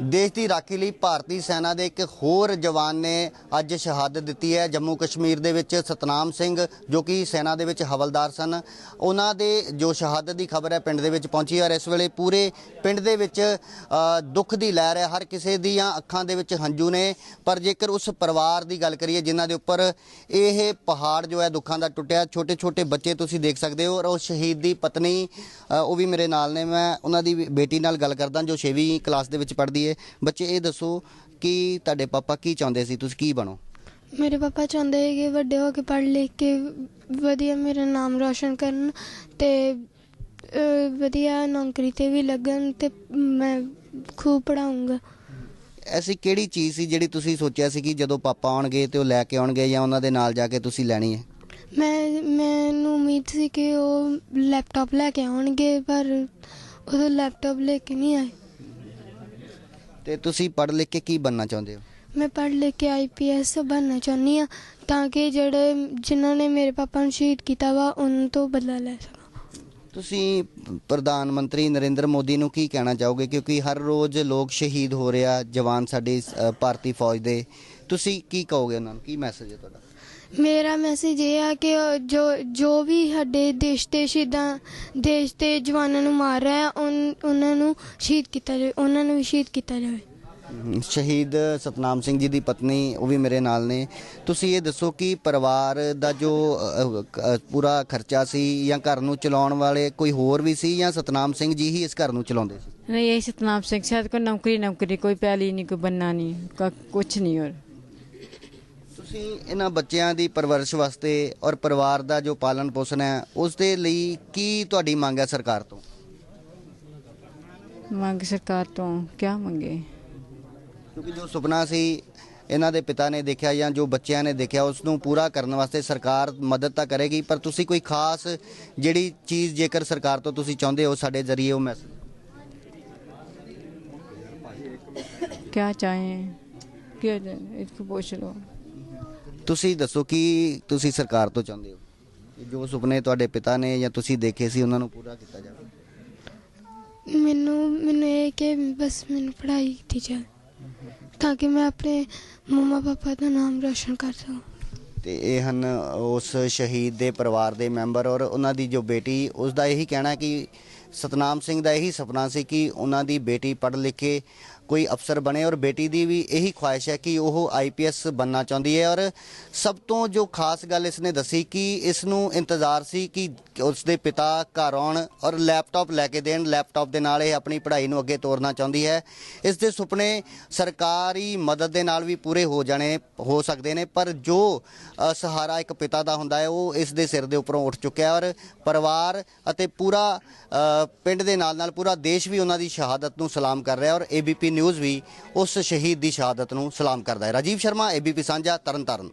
ਦੇਸ਼ ਦੀ ਰਾਖੀ ਲਈ ਭਾਰਤੀ ਸੈਨਾ ਦੇ ਇੱਕ ਹੋਰ ਜਵਾਨ ਨੇ ਅੱਜ ਸ਼ਹਾਦਤ ਦਿੱਤੀ ਹੈ। ਜੰਮੂ ਕਸ਼ਮੀਰ ਦੇ ਵਿੱਚ ਸਤਨਾਮ ਸਿੰਘ, ਜੋ ਕਿ ਸੈਨਾ ਦੇ ਵਿੱਚ ਹਵਲਦਾਰ ਸਨ। ਉਹਨਾਂ ਦੇ ਜੋ ਸ਼ਹਾਦਤ ਦੀ ਖਬਰ ਹੈ, ਪਿੰਡ ਦੇ ਵਿੱਚ ਪਹੁੰਚੀ ਔਰ ਇਸ ਵੇਲੇ ਪੂਰੇ ਪਿੰਡ ਦੇ ਵਿੱਚ ਦੁੱਖ ਦੀ ਲਹਿਰ ਹੈ। ਹਰ ਕਿਸੇ ਦੀਆਂ ਅੱਖਾਂ ਦੇ ਵਿੱਚ ਹੰਝੂ ਨੇ। ਪਰ ਜੇਕਰ ਉਸ ਪਰਿਵਾਰ ਦੀ ਗੱਲ ਕਰੀਏ, ਜਿਨ੍ਹਾਂ ਦੇ ਉੱਪਰ ਇਹ ਪਹਾੜ ਜੋ ਹੈ, ਦੁੱਖਾਂ ਦਾ ਟੁੱਟਿਆ ਛੋਟੇ ਛੋਟੇ ਬੱਚੇ ਤੁਸੀਂ ਦੇਖ ਸਕਦੇ ਹੋ ਔਰ ਉਹ ਸ਼ਹੀਦ ਦੀ ਪਤਨੀ ਉਹ ਵੀ ਮੇਰੇ ਨਾਲ ਨੇ। ਮੈਂ ਉਹਨਾਂ ਦੀ ਬੇਟੀ ਨਾਲ ਗੱਲ ਕਰਦਾ ਜੋ 6ਵੀਂ ਕਲਾਸ ਦੇ ਵਿੱਚ ਪੜ੍ਹਦੀ ਹੈ ਬੱਚੇ ਇਹ ਦੱਸੋ ਕਿ ਤੁਹਾਡੇ ਪਾਪਾ ਕੀ ਚਾਹੁੰਦੇ ਸੀ? ਤੁਸੀਂ ਕੀ ਬਣੋ? ਮੇਰੇ ਪਾਪਾ ਚਾਹੁੰਦੇ ਹੈ ਕਿ ਵੱਡੇ ਹੋ ਕੇ ਪੜ੍ਹ ਲਿਖ ਕੇ ਵਧੀਆ ਮੇਰਾ ਨਾਮ ਰੋਸ਼ਨ ਕਰਨ ਤੇ ਵਧੀਆ ਨੌਕਰੀ ਤੇ ਵੀ ਲੱਗਣ ਤੇ ਮੈਂ ਖੂਬ ਪੜਾਉਂਗਾ ਐਸੀ ਕਿਹੜੀ ਚੀਜ਼ ਸੀ ਜਿਹੜੀ ਤੁਸੀਂ ਸੋਚਿਆ ਸੀ ਕਿ ਜਦੋਂ ਪਾਪਾ ਆਉਣਗੇ ਤੇ ਉਹ ਲੈ ਕੇ ਆਉਣਗੇ ਜਾਂ ਉਹਨਾਂ ਦੇ ਨਾਲ ਜਾ ਕੇ ਤੁਸੀਂ ਲੈਣੀ ਹੈ? ਮੈਂ ਮੈਨੂੰ ਉਮੀਦ ਸੀ ਕਿ ਉਹ ਲੈਪਟਾਪ ਲੈ ਕੇ ਆਉਣਗੇ ਪਰ ਉਹ ਲੈਪਟਾਪ ਲੈ ਕੇ ਨਹੀਂ ਆਏ। ਤੇ ਤੁਸੀਂ ਪੜ੍ਹ ਲਿਖ ਕੇ ਕੀ ਬਣਨਾ ਚਾਹੁੰਦੇ ਹੋ? ਮੈਂ ਪੜ੍ਹ ਲਿਖ ਕੇ ਆਈਪੀਐਸ ਬਣਨਾ ਚਾਹੁੰਦੀ ਆ ਤਾਂ ਕਿ ਜਿਹੜੇ ਜਿਨ੍ਹਾਂ ਨੇ ਮੇਰੇ ਪਾਪਾ ਨੂੰ ਸ਼ਹੀਦ ਕੀਤਾ ਵਾ ਉਹਨਾਂ ਤੋਂ ਬਦਲਾ ਲੈ ਸਕਾਂ। ਤੁਸੀਂ ਪ੍ਰਧਾਨ ਮੰਤਰੀ ਨਰਿੰਦਰ ਮੋਦੀ ਨੂੰ ਕੀ ਕਹਿਣਾ ਚਾਹੋਗੇ? ਕਿਉਂਕਿ ਹਰ ਰੋਜ਼ ਲੋਕ ਸ਼ਹੀਦ ਹੋ ਰਿਹਾ ਜਵਾਨ ਸਾਡੇ ਭਾਰਤੀ ਫੌਜ ਦੇ। ਤੁਸੀਂ ਕੀ ਕਹੋਗੇ ਉਹਨਾਂ ਨੂੰ? ਕੀ ਮੈਸੇਜ ਹੈ ਤੁਹਾਡਾ? ਮੇਰਾ ਮੈਸੇਜ ਇਹ ਆ ਕਿ ਉਹ ਜੋ ਜੋ ਵੀ ਸਾਡੇ ਦੇਸ਼ ਦੇ ਸ਼ਹੀਦਾਂ ਦੇਸ਼ ਦੇ ਜਵਾਨਾਂ ਨੂੰ ਮਾਰ ਰਿਹਾ ਉਨ- ਉਹਨਾਂ ਨੂੰ ਸ਼ਹੀਦ ਕੀਤਾ ਜਾਵੇ ਉਹਨਾਂ ਨੂੰ ਵੀ ਸ਼ਹੀਦ ਕੀਤਾ ਜਾਵੇ ਹਮ, ਸ਼ਹੀਦ ਸਤਨਾਮ ਸਿੰਘ ਜੀ ਦੀ ਪਤਨੀ ਉਹ ਵੀ ਮੇਰੇ ਨਾਲ ਨੇ ਤੁਸੀਂ ਇਹ ਦੱਸੋ ਕਿ ਪਰਿਵਾਰ ਦਾ ਜੋ ਅ, ਅ, ਪੂਰਾ ਖਰਚਾ ਸੀ ਜਾਂ ਘਰ ਨੂੰ ਚਲਾਉਣ ਵਾਲੇ ਕੋਈ ਹੋਰ ਵੀ ਸੀ ਜਾਂ ਸਤਨਾਮ ਸਿੰਘ ਜੀ ਹੀ ਇਸ ਘਰ ਨੂੰ ਚਲਾਉਂਦੇ ਸੀ नहीं यही सतनाम सिंह शायद कोई नौकरी नौकरी कोई पहली नहीं कोई बनना नहीं का कुछ नहीं और ਤੁਸੀਂ ਇਹਨਾਂ ਬੱਚਿਆਂ ਦੀ ਪਰਵਰਿਸ਼ ਵਾਸਤੇ ਔਰ ਪਰਿਵਾਰ ਦਾ ਜੋ ਪਾਲਣ ਪੋਸ਼ਣ ਹੈ ਉਸ ਦੇ ਲਈ ਕੀ ਤੁਹਾਡੀ ਮੰਗ ਹੈ ਸਰਕਾਰ ਤੋਂ मांग सरकार तो क्या मांगे ਕਿਉਂਕਿ ਜੋ ਸੁਪਨਾ ਸੀ ਇਹਨਾਂ ਦੇ ਪਿਤਾ ਨੇ ਦੇਖਿਆ ਜਾਂ ਜੋ ਬੱਚਿਆਂ ਨੇ ਦੇਖਿਆ ਉਸ ਨੂੰ ਪੂਰਾ ਕਰਨ ਵਾਸਤੇ ਸਰਕਾਰ ਮਦਦ ਤਾਂ ਕਰੇਗੀ ਪਰ ਤੁਸੀਂ ਕੋਈ ਖਾਸ ਜਿਹੜੀ ਚੀਜ਼ ਜੇਕਰ ਸਰਕਾਰ ਤੋਂ ਤੁਸੀਂ ਚਾਹੁੰਦੇ ਹੋ ਸਾਡੇ ਜ਼ਰੀਏ ਉਹ ਮੈਸੇਜ क्या चाहें क्या जाए इसको पूछ लो ਤੁਸੀਂ ਦੱਸੋ ਕੀ ਤੁਸੀਂ ਸਰਕਾਰ ਤੋਂ ਚਾਹੁੰਦੇ ਹੋ? ਕਿ ਜੋ ਸੁਪਨੇ ਤੁਹਾਡੇ ਪਿਤਾ ਨੇ ਜਾਂ ਤੁਸੀਂ ਦੇਖੇ ਸੀ ਉਹਨਾਂ ਨੂੰ ਪੂਰਾ ਕੀਤਾ ਜਾਵੇ। ਮੈਨੂੰ ਮੈਨੂੰ ਇਹ ਕਿ ਬਸ ਮੈਨੂੰ ਪੜ੍ਹਾਈ ਕੀਤੀ ਜਾਵੇ ਤਾਂ ਕਿ ਮੈਂ ਆਪਣੇ ਮੰਮਾ ਪਾਪਾ ਦਾ ਨਾਮ ਰੋਸ਼ਨ ਕਰ ਸਕਾਂ। ਤੇ ਇਹ ਹਨ ਉਸ ਸ਼ਹੀਦ ਦੇ ਪਰਿਵਾਰ ਦੇ ਮੈਂਬਰ ਔਰ ਉਹਨਾਂ ਦੀ ਜੋ ਬੇਟੀ ਉਸ ਦਾ ਇਹੀ ਕਹਿਣਾ ਕਿ ਸਤਨਾਮ ਸਿੰਘ ਦਾ ਇਹੀ ਸੁਪਨਾ ਸੀ ਕਿ ਉਹਨਾਂ ਦੀ ਬੇਟੀ ਪੜ੍ਹ ਲਿਖ ਕੇ ਕੋਈ ਅਫਸਰ ਬਣੇ ਔਰ ਬੇਟੀ ਦੀ ਵੀ ਇਹੀ ਖੁਆਇਸ਼ ਹੈ ਕਿ ਉਹ ਆਈਪੀਐਸ ਬੰਨਾ ਚਾਹੁੰਦੀ ਹੈ ਔਰ ਸਭ ਤੋਂ ਜੋ ਖਾਸ ਗੱਲ ਇਸ ਨੇ ਦੱਸੀ ਕਿ ਇਸ ਨੂੰ ਇੰਤਜ਼ਾਰ ਸੀ ਕਿ ਉਸ ਦੇ ਪਿਤਾ ਘਰ ਆਉਣ ਔਰ ਲੈਪਟਾਪ ਲੈ ਕੇ ਦੇਣ, ਲੈਪਟਾਪ ਦੇ ਨਾਲ ਇਹ ਆਪਣੀ ਪੜ੍ਹਾਈ ਨੂੰ ਅੱਗੇ ਤੋਰਨਾ ਚਾਹੁੰਦੀ ਹੈ। ਇਸ ਦੇ ਸੁਪਨੇ ਸਰਕਾਰੀ ਮਦਦ ਦੇ ਨਾਲ ਵੀ ਪੂਰੇ ਹੋ ਜਾਣੇ, ਹੋ ਸਕਦੇ ਨੇ, ਪਰ ਜੋ ਸਹਾਰਾ ਇੱਕ ਪਿਤਾ ਦਾ ਹੁੰਦਾ ਹੈ, ਉਹ ਇਸ ਦੇ ਸਿਰ ਦੇ ਉੱਪਰੋਂ ਉੱਠ ਚੁੱਕਿਆ ਔਰ ਪਰਿਵਾਰ ਅਤੇ ਪੂਰਾ ਪਿੰਡ ਦੇ ਨਾਲ ਨਾਲ ਪੂਰਾ ਦੇਸ਼ ਵੀ ਉਹਨਾਂ ਦੀ ਸ਼ਹਾਦਤ ਨੂੰ ਸਲਾਮ ਕਰ ਰਿਹਾ ਔਰ ਏਬੀਪੀ ਨਿਊਜ਼ ਵੀ ਉਸ ਸ਼ਹੀਦ ਦੀ ਸ਼ਹਾਦਤ ਨੂੰ ਸਲਾਮ ਕਰਦਾ ਹੈ। ਰਾਜੀਵ ਸ਼ਰਮਾ ਏਬੀਪੀ ਸਾਂਝਾ, ਤਰਨਤਾਰਨ।